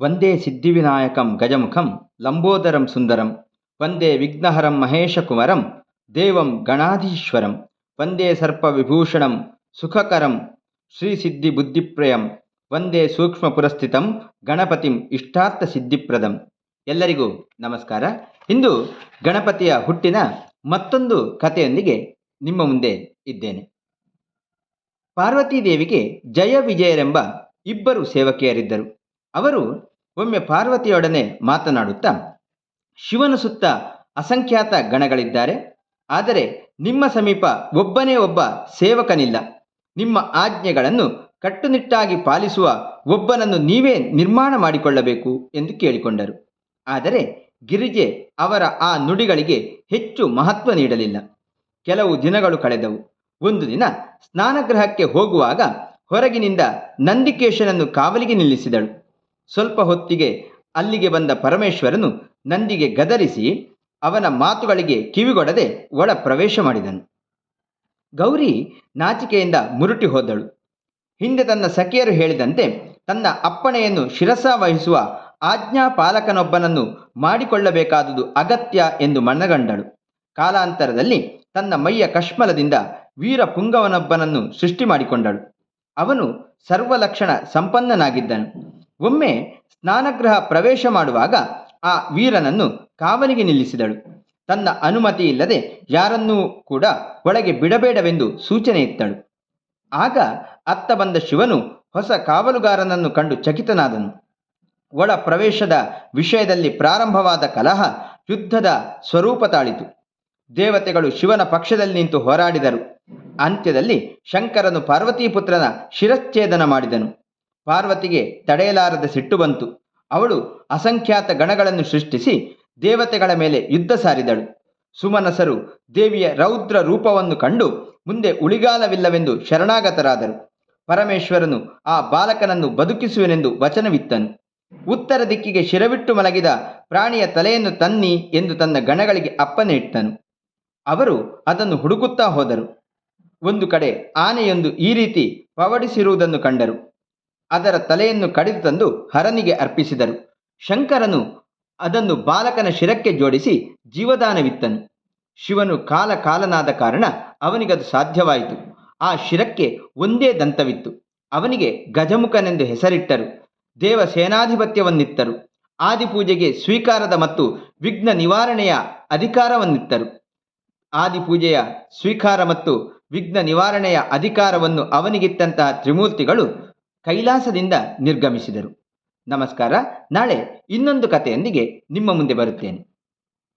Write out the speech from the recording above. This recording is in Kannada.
ವಂದೇ ಸಿದ್ಧಿವಿನಾಯಕಂ ಗಜಮುಖಂ ಲಂಬೋದರಂ ಸುಂದರಂ ವಂದೇ ವಿಘ್ನಹರಂ ಮಹೇಶಕುಮರಂ ದೇವಂ ಗಣಾಧೀಶ್ವರಂ ವಂದೇ ಸರ್ಪ ವಿಭೂಷಣಂ ಸುಖಕರಂ ಶ್ರೀ ಸಿದ್ಧಿ ಬುದ್ಧಿಪ್ರಯಂ ವಂದೇ ಸೂಕ್ಷ್ಮ ಪುರಸ್ಥಿತಂ ಗಣಪತಿಂ ಇಷ್ಟಾರ್ಥ ಸಿದ್ಧಿಪ್ರದಂ ಎಲ್ಲರಿಗೂ ನಮಸ್ಕಾರ. ಇಂದು ಗಣಪತಿಯ ಹುಟ್ಟಿನ ಮತ್ತೊಂದು ಕಥೆಯೊಂದಿಗೆ ನಿಮ್ಮ ಮುಂದೆ ಇದ್ದೇನೆ. ಪಾರ್ವತೀದೇವಿಗೆ ಜಯ ವಿಜಯರೆಂಬ ಇಬ್ಬರು ಸೇವಕಿಯರಿದ್ದರು. ಅವರು ಒಮ್ಮೆ ಪಾರ್ವತಿಯೊಡನೆ ಮಾತನಾಡುತ್ತಾ, ಶಿವನ ಸುತ್ತ ಅಸಂಖ್ಯಾತ ಗಣಗಳಿದ್ದಾರೆ, ಆದರೆ ನಿಮ್ಮ ಸಮೀಪ ಒಬ್ಬನೇ ಒಬ್ಬ ಸೇವಕನಿಲ್ಲ. ನಿಮ್ಮ ಆಜ್ಞೆಗಳನ್ನು ಕಟ್ಟುನಿಟ್ಟಾಗಿ ಪಾಲಿಸುವ ಒಬ್ಬನನ್ನು ನೀವೇ ನಿರ್ಮಾಣ ಮಾಡಿಕೊಳ್ಳಬೇಕು ಎಂದು ಕೇಳಿಕೊಂಡರು. ಆದರೆ ಗಿರಿಜೆ ಅವರ ಆ ನುಡಿಗಳಿಗೆ ಹೆಚ್ಚು ಮಹತ್ವ ನೀಡಲಿಲ್ಲ. ಕೆಲವು ದಿನಗಳು ಕಳೆದವು. ಒಂದು ದಿನ ಸ್ನಾನಗೃಹಕ್ಕೆ ಹೋಗುವಾಗ ಹೊರಗಿನಿಂದ ನಂದಿಕೇಶನನ್ನು ಕಾವಲಿಗೆ ನಿಲ್ಲಿಸಿದಳು. ಸ್ವಲ್ಪ ಹೊತ್ತಿಗೆ ಅಲ್ಲಿಗೆ ಬಂದ ಪರಮೇಶ್ವರನು ನಂದಿಗೆ ಗದರಿಸಿ ಅವನ ಮಾತುಗಳಿಗೆ ಕಿವಿಗೊಡದೆ ಒಳ ಪ್ರವೇಶ ಮಾಡಿದನು. ಗೌರಿ ನಾಚಿಕೆಯಿಂದ ಮುರುಟಿ ಹೋದಳು. ಹಿಂದೆ ತನ್ನ ಸಖಿಯರು ಹೇಳಿದಂತೆ ತನ್ನ ಅಪ್ಪಣೆಯನ್ನು ಶಿರಸ ವಹಿಸುವ ಆಜ್ಞಾಪಾಲಕನೊಬ್ಬನನ್ನು ಮಾಡಿಕೊಳ್ಳಬೇಕಾದುದು ಅಗತ್ಯ ಎಂದು ಮನಗಂಡಳು. ಕಾಲಾಂತರದಲ್ಲಿ ತನ್ನ ಮೈಯ ಕಶ್ಮಲದಿಂದ ವೀರ ಪುಂಗವನೊಬ್ಬನನ್ನು ಸೃಷ್ಟಿ ಮಾಡಿಕೊಂಡಳು. ಅವನು ಸರ್ವಲಕ್ಷಣ ಸಂಪನ್ನನಾಗಿದ್ದನು. ಒಮ್ಮೆ ಸ್ನಾನಗೃಹ ಪ್ರವೇಶ ಮಾಡುವಾಗ ಆ ವೀರನನ್ನು ಕಾವಲಿಗೆ ನಿಲ್ಲಿಸಿದಳು. ತನ್ನ ಅನುಮತಿ ಇಲ್ಲದೆ ಯಾರನ್ನೂ ಕೂಡ ಒಳಗೆ ಬಿಡಬೇಡವೆಂದು ಸೂಚನೆ ಇತ್ತಳು. ಆಗ ಅತ್ತ ಬಂದ ಶಿವನು ಹೊಸ ಕಾವಲುಗಾರನನ್ನು ಕಂಡು ಚಕಿತನಾದನು. ಒಳ ಪ್ರವೇಶದ ವಿಷಯದಲ್ಲಿ ಪ್ರಾರಂಭವಾದ ಕಲಹ ಯುದ್ಧದ ಸ್ವರೂಪ ತಾಳಿತು. ದೇವತೆಗಳು ಶಿವನ ಪಕ್ಷದಲ್ಲಿ ನಿಂತು ಹೋರಾಡಿದರು. ಅಂತ್ಯದಲ್ಲಿ ಶಂಕರನು ಪಾರ್ವತೀಪುತ್ರನ ಶಿರಚ್ಛೇದನ ಮಾಡಿದನು. ಪಾರ್ವತಿಗೆ ತಡೆಯಲಾರದ ಸಿಟ್ಟು ಬಂತು. ಅವಳು ಅಸಂಖ್ಯಾತ ಗಣಗಳನ್ನು ಸೃಷ್ಟಿಸಿ ದೇವತೆಗಳ ಮೇಲೆ ಯುದ್ಧ ಸಾರಿದಳು. ಸುಮನಸರು ದೇವಿಯ ರೌದ್ರ ರೂಪವನ್ನು ಕಂಡು ಮುಂದೆ ಉಳಿಗಾಲವಿಲ್ಲವೆಂದು ಶರಣಾಗತರಾದರು. ಪರಮೇಶ್ವರನು ಆ ಬಾಲಕನನ್ನು ಬದುಕಿಸುವೆನೆಂದು ವಚನವಿತ್ತನು. ಉತ್ತರ ದಿಕ್ಕಿಗೆ ಶಿರವಿಟ್ಟು ಮಲಗಿದ ಪ್ರಾಣಿಯ ತಲೆಯನ್ನು ತನ್ನಿ ಎಂದು ತನ್ನ ಗಣಗಳಿಗೆ ಅಪ್ಪನೆ ಇಟ್ಟನು. ಅವರು ಅದನ್ನು ಹುಡುಕುತ್ತಾ ಹೋದರು. ಒಂದು ಕಡೆ ಆನೆಯೊಂದು ಈ ರೀತಿ ಪವಡಿಸಿರುವುದನ್ನು ಕಂಡರು. ಅದರ ತಲೆಯನ್ನು ಕಡಿದು ತಂದು ಹರನಿಗೆ ಅರ್ಪಿಸಿದರು ಶಂಕರನು ಅದನ್ನು ಬಾಲಕನ ಶಿರಕ್ಕೆ ಜೋಡಿಸಿ ಜೀವದಾನವಿತ್ತನು. ಶಿವನು ಕಾಲ ಕಾಲನಾದ ಕಾರಣ ಅವನಿಗದು ಸಾಧ್ಯವಾಯಿತು. ಆ ಶಿರಕ್ಕೆ ಒಂದೇ ದಂತವಿತ್ತು. ಅವನಿಗೆ ಗಜಮುಖನೆಂದು ಹೆಸರಿಟ್ಟರು. ದೇವ ಸೇನಾಧಿಪತ್ಯವನ್ನಿತ್ತರು ಆದಿಪೂಜೆಗೆ ಸ್ವೀಕಾರದ ಮತ್ತು ವಿಘ್ನ ನಿವಾರಣೆಯ ಅಧಿಕಾರವನ್ನಿತ್ತರು. ಆದಿಪೂಜೆಯ ಸ್ವೀಕಾರ ಮತ್ತು ವಿಘ್ನ ನಿವಾರಣೆಯ ಅಧಿಕಾರವನ್ನು ಅವನಿಗಿತ್ತಂತಹ ತ್ರಿಮೂರ್ತಿಗಳು ಕೈಲಾಸದಿಂದ ನಿರ್ಗಮಿಸಿದರು. ನಮಸ್ಕಾರ. ನಾಳೆ ಇನ್ನೊಂದು ಕಥೆಯೊಂದಿಗೆ ನಿಮ್ಮ ಮುಂದೆ ಬರುತ್ತೇನೆ.